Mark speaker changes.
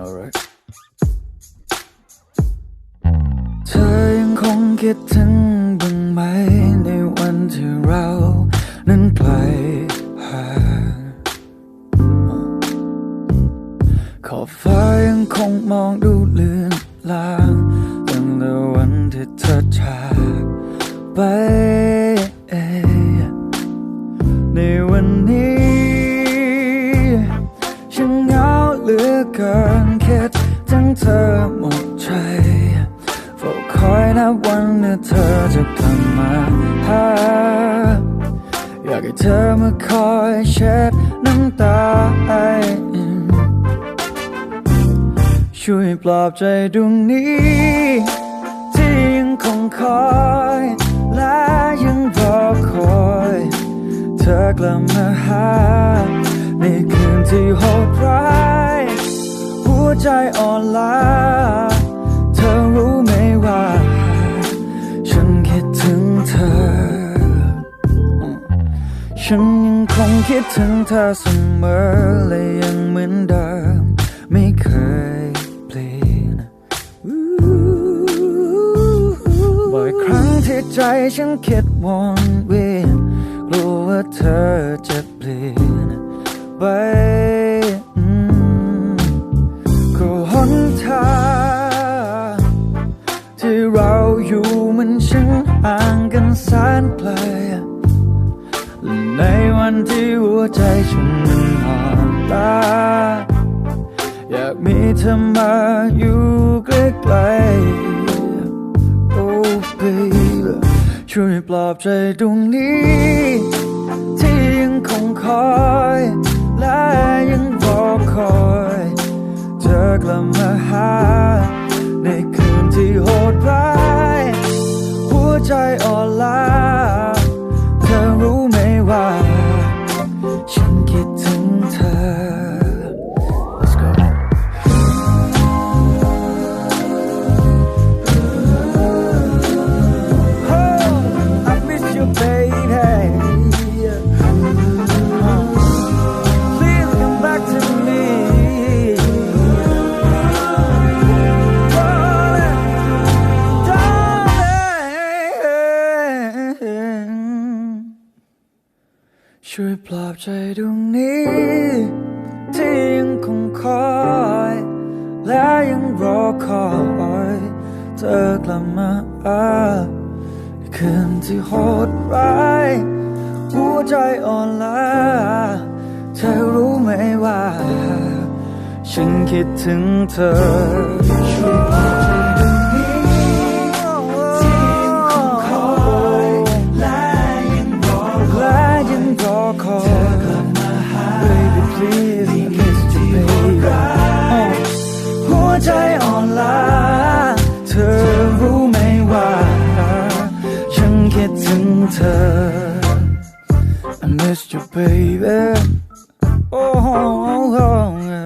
Speaker 1: alright เธอยังคงคิดถึงบ้างไหมในวันที่เรานั้นไกลห่างขอบฟ้ายังคงมองดูเลือนลางตั้งแต่วันที่เธอจากไป เกินคิดถึงเธอหมดใจเฝ้าคอยนับวันที่เธอจะกลับมาหาอยากให้เธอมาคอยเช็ดน้ำตาช่วยปลอบใจดวงนี้ที่ยังคงคอยและยังรอคอย เธอกลับมาหาในคืนที่โหดร้าย วใจอ่อนล้า เธอรู้ไหมว่า ฉันคิดถึงเธอ ฉันยังคงคิดถึงเธอเสมอและยังเหมือนเดิม ไม่เคยเปลี่ยนบ่อยครั้งที่ใจฉันคิดวนเวียน กันแสนไกลในวันที่หัวใจฉันมันอ่อนล้าอยากมีเธอมาอยู่ใกล้ๆ Oh baby ช่วยปลอบใจดวงนี้ ที่ยังคงคอย และยังรอคอย ใจอ่อนล้า ช่วยปลอบใจดวงนี้ ที่ยังคงคอย และยังรอคอยเธอกลับมาคืนที่โหดร้ายหัวใจอ่อนล้าเธอรู้ไหมว่า ฉันคิดถึงเธอ ถึงเธอ I miss you baby Oh, oh, oh, yeah, yeah.